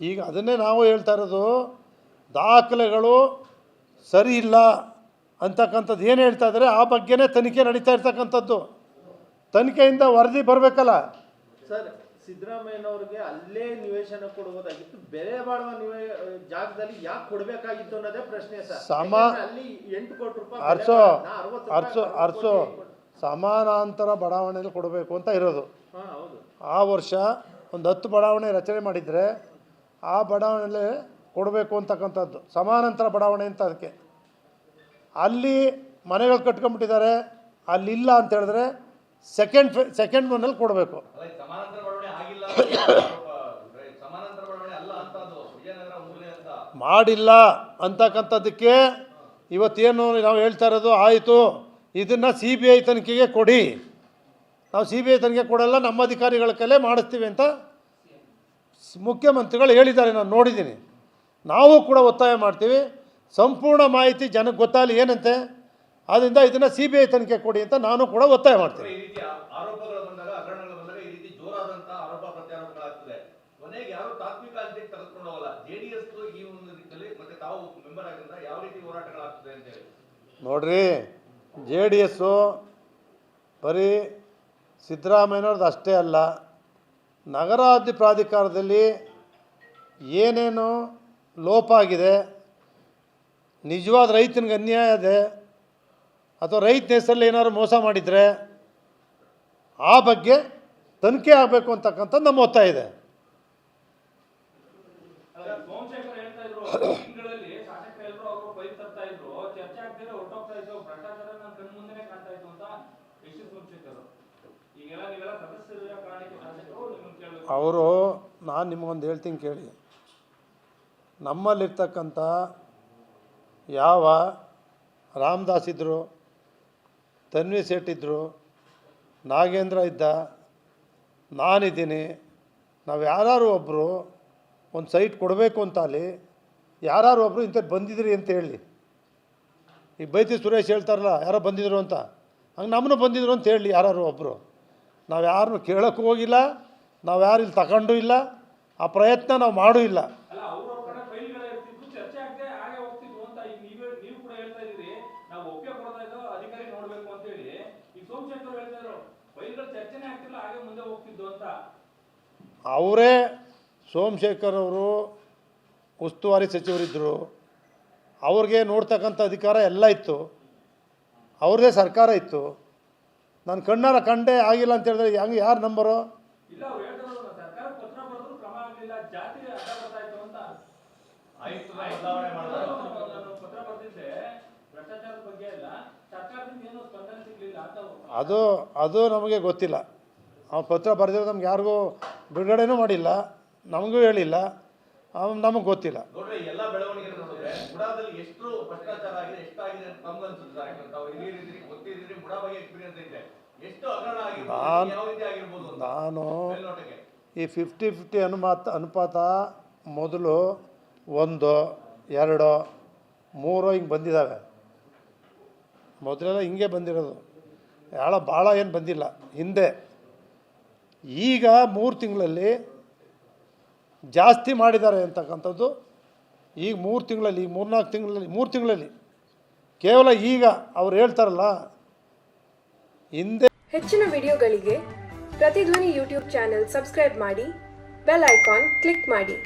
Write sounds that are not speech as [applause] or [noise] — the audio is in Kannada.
ಈಗ ಅದನ್ನೇ ನಾವು ಹೇಳ್ತಾ ಇರೋದು ದಾಖಲೆಗಳು ಸರಿ ಇಲ್ಲ ಅಂತಕ್ಕಂಥದ್ದು ಏನು ಹೇಳ್ತಾ ಇದ್ದಾರೆ ಆ ಬಗ್ಗೆನೇ ತನಿಖೆ ನಡೀತಾ ಇರ್ತಕ್ಕಂಥದ್ದು. ತನಿಖೆಯಿಂದ ವರದಿ ಬರಬೇಕಲ್ಲ. ಸರ್ ಸಿದ್ದರಾಮಯ್ಯನವ್ರಿಗೆ ಅಲ್ಲೇ ನಿವೇಶನ ಕೊಡುವುದಾಗಿತ್ತು. ಬೆಲೆ ಬಾಳುವ ನಿವೇ ಜಾಗದಲ್ಲಿ ಯಾಕೆ ಕೊಡಬೇಕಾಗಿತ್ತು ಅನ್ನೋದೇ ಪ್ರಶ್ನೆ ಸರ್. ಸಮ- ಅಲ್ಲಿ ಎಂಟು ಕೋಟಿ ರೂಪಾಯಿ ಅರ್ಸೋ ಅರ್ಸೋ ಅರ್ಸೋ ಸಮಾನಾಂತರ ಬಡಾವಣೆಯಲ್ಲಿ ಕೊಡಬೇಕು ಅಂತ ಇರೋದು. ಆ ವರ್ಷ ಒಂದು ಹತ್ತು ಬಡಾವಣೆ ರಚನೆ ಮಾಡಿದರೆ ಆ ಬಡಾವಣೆಯಲ್ಲಿ ಕೊಡಬೇಕು ಅಂತಕ್ಕಂಥದ್ದು. ಸಮಾನಾಂತರ ಬಡಾವಣೆ ಅಂತ ಅದಕ್ಕೆ. ಅಲ್ಲಿ ಮನೆಗಳು ಕಟ್ಕೊಂಡ್ಬಿಟ್ಟಿದ್ದಾರೆ ಅಲ್ಲಿಲ್ಲ ಅಂತ ಹೇಳಿದ್ರೆ ಸೆಕೆಂಡ್ ಫೆ ಸೆಕೆಂಡ್ ಮನೇಲಿ ಕೊಡಬೇಕು. [coughs] ಮಾಡಿಲ್ಲ ಅಂತಕ್ಕಂಥದ್ದಕ್ಕೆ ಇವತ್ತೇನು ನಾವು ಹೇಳ್ತಾ ಇರೋದು ಆಯಿತು ಇದನ್ನು ಸಿ ಬಿ ಐ ತನಿಖೆಗೆ ಕೊಡಿ. ನಾವು ಸಿ ಬಿ ಐ ತನಿಖೆ ಕೊಡಲ್ಲ ನಮ್ಮ ಅಧಿಕಾರಿಗಳ ಕಲೆ ಮಾಡಿಸ್ತೀವಿ ಅಂತ ಮುಖ್ಯಮಂತ್ರಿಗಳು ಹೇಳಿದ್ದಾರೆ ನಾನು ನೋಡಿದ್ದೀನಿ. ನಾವು ಕೂಡ ಒತ್ತಾಯ ಮಾಡ್ತೀವಿ. ಸಂಪೂರ್ಣ ಮಾಹಿತಿ ಜನಕ್ಕೆ ಗೊತ್ತಾಗಲಿ ಏನಂತೆ ಆದ್ದರಿಂದ ಇದನ್ನು ಸಿ ಬಿ ಐ ತನಿಖೆ ಕೊಡಿ ಅಂತ ನಾನು ಕೂಡ ಒತ್ತಾಯ ಮಾಡ್ತೀನಿ. ನೋಡ್ರಿ ಜೆ ಡಿ ಎಸ್ಸು ಬರೀ ಸಿದ್ದರಾಮಯ್ಯನವ್ರದ್ದು ಅಷ್ಟೇ ಅಲ್ಲ ನಗರಾಭಿವೃದ್ಧಿ ಪ್ರಾಧಿಕಾರದಲ್ಲಿ ಏನೇನು ಲೋಪ ಆಗಿದೆ, ನಿಜವಾದ ರೈತನಿಗೆ ಅನ್ಯಾಯ ಇದೆ, ಅಥವಾ ರೈತನ ಹೆಸರಲ್ಲಿ ಏನಾದ್ರು ಮೋಸ ಮಾಡಿದರೆ ಆ ಬಗ್ಗೆ ತನಿಖೆ ಆಗಬೇಕು ಅಂತಕ್ಕಂಥದ್ದು ನಮ್ಮ ಒತ್ತಾಯ ಇದೆ. ಇದ್ರು ಚರ್ಚೆ ಆಗ್ತಿದ್ರೆ ಹೊರಟೋಗ್ತಾ ಇದ್ರು ಅವರು, ನಾನು ನಿಮಗೊಂದು ಹೇಳ್ತೀನಿ ಕೇಳಿ. ನಮ್ಮಲ್ಲಿರ್ತಕ್ಕಂಥ ಯಾವ ರಾಮದಾಸ್ ಇದ್ದರು ತನ್ವಿ ಸೇಠ್ ಇದ್ದರು ನಾಗೇಂದ್ರ ಇದ್ದ, ನಾನಿದ್ದೀನಿ, ನಾವು ಯಾರು ಒಬ್ಬರು ಒಂದು ಸೈಟ್ ಕೊಡಬೇಕು ಅಂತ ಅಲ್ಲಿ ಯಾರು ಒಬ್ಬರು ಇಂಥದ್ದು ಬಂದಿದ್ರಿ ಅಂತ ಹೇಳಿ. ಈ ಬೈತಿ ಸುರೇಶ್ ಹೇಳ್ತಾರಲ್ಲ, ಯಾರೋ ಬಂದಿದ್ರು ಅಂತ. ಹಂಗೆ ನಮ್ಮನ್ನು ಬಂದಿದ್ರು ಅಂತ ಹೇಳಿ ಯಾರು ಒಬ್ಬರು ನಾವು ಯಾರನ್ನು ಕೇಳೋಕ್ಕೂ ಹೋಗಿಲ್ಲ ನಾವು ಯಾರು ಇಲ್ಲಿ ತಗೊಂಡು ಇಲ್ಲ ಆ ಪ್ರಯತ್ನ ನಾವು ಮಾಡೂ ಇಲ್ಲ. ಅವರೇ ಸೋಮಶೇಖರ್ ಅವರು ಉಸ್ತುವಾರಿ ಸಚಿವರಿದ್ದರು ಅವ್ರಿಗೆ ನೋಡ್ತಕ್ಕಂಥ ಅಧಿಕಾರ ಎಲ್ಲ ಇತ್ತು. ಅವ್ರದ್ದೇ ಸರ್ಕಾರ ಇತ್ತು. ನಾನು ಕಣ್ಣಾರ ಕಂಡೇ ಆಗಿಲ್ಲ ಅಂತ ಹೇಳಿದ್ರೆ ಹೆಂಗೆ ಯಾರು ನಂಬರು ಇಲ್ಲ ಅವ್ರು ಹೇಳ್ತಾ ಇದ್ರು ಸರ್ಕಾರ ಪತ್ರ ಬರೆದ್ರು ಕ್ರಮ ಆಗಲಿಲ್ಲ ಜಾತಿ ಅಡ್ಡ ಬರ್ತಾ ಇತ್ತು ಅಂತ ಆಯುಕ್ತರ ಬದಲಾವಣೆ ಮಾಡಿದಾಗ ನಾನು ಪತ್ರ ಬರೆದಿದ್ದೆ ಭ್ರಷ್ಟಾಚಾರದ ಬಗ್ಗೆ ಎಲ್ಲ ಸರ್ಕಾರದಿಂದ ಏನೂ ಸ್ಪಂದನೆ ಸಿಗ್ಲಿಲ್ಲ ಅಂತ ಅದು ಅದು ನಮಗೆ ಗೊತ್ತಿಲ್ಲ. ಆ ಪತ್ರ ಬರೆದಿರೋ ನಮ್ಗೆ ಯಾರಿಗೂ ಬಿಡುಗಡೆನೂ ಮಾಡಿಲ್ಲ ನಮಗೂ ಹೇಳಿಲ್ಲ ನಮಗೆ ಗೊತ್ತಿಲ್ಲ. ನೋಡ್ರಿ ಈ ಎಲ್ಲ ಬೆಳವಣಿಗೆ ನೋಡಿದ್ರೆ ಮುಡಾದಲ್ಲಿ ಎಷ್ಟು ಭ್ರಷ್ಟಾಚಾರ ಆಗಿದೆ ಎಷ್ಟಾಗಿದೆ ಅಂತ ನಮ್ಗೆ ಅನ್ಸುತ್ತೆ ಸರ್ ಯಾಕಂದ್ರೆ ತಾವು ಹಿರಿಯರಿದ್ದೀರಿ ಗೊತ್ತಿದ್ದೀರಿ ಮುಡಾ ಬಗ್ಗೆ ಎಕ್ಸ್ಪೀರಿಯನ್ಸ್ ಇದೆ. ಎಷ್ಟು ಹಗರಣ ಆಗಿರ್ಬೋದು ಯಾವ ರೀತಿ ಆಗಿರ್ಬೋದು ನಾನು ಮೇಲ್ನೋಟಕ್ಕೆ ಈ ಫಿಫ್ಟಿ ಫಿಫ್ಟಿ ಅನುಪಾತ ಅನುಪಾತ ಮೊದಲು ಒಂದು, ಎರಡು, ಮೂರು ಹಿಂಗೆ ಬಂದಿದ್ದಾವೆ ಮೊದಲೆಲ್ಲ ಹಿಂಗೆ ಬಂದಿರೋದು. ಯಾಳ ಭಾಳ ಏನು ಬಂದಿಲ್ಲ. ಹಿಂದೆ ಈಗ ಮೂರು ತಿಂಗಳಲ್ಲಿ ಜಾಸ್ತಿ ಮಾಡಿದ್ದಾರೆ ಅಂತಕ್ಕಂಥದ್ದು. ಈಗ ಮೂರು ತಿಂಗಳಲ್ಲಿ ಈಗ ಮೂರ್ನಾಲ್ಕು ತಿಂಗಳಲ್ಲಿ, ಮೂರು ತಿಂಗಳಲ್ಲಿ. ಕೇವಲ ಈಗ ಅವ್ರು ಹೇಳ್ತಾರಲ್ಲ, ಹಿಂದೆ ಹೆಚ್ಚಿನ ವಿಡಿಯೋಗಳಿಗೆ ಪ್ರತಿಧ್ವನಿ ಯೂಟ್ಯೂಬ್ ಚಾನೆಲ್ ಸಬ್ಸ್ಕ್ರೈಬ್ ಮಾಡಿ, ಬೆಲ್ ಐಕಾನ್ ಕ್ಲಿಕ್ ಮಾಡಿ.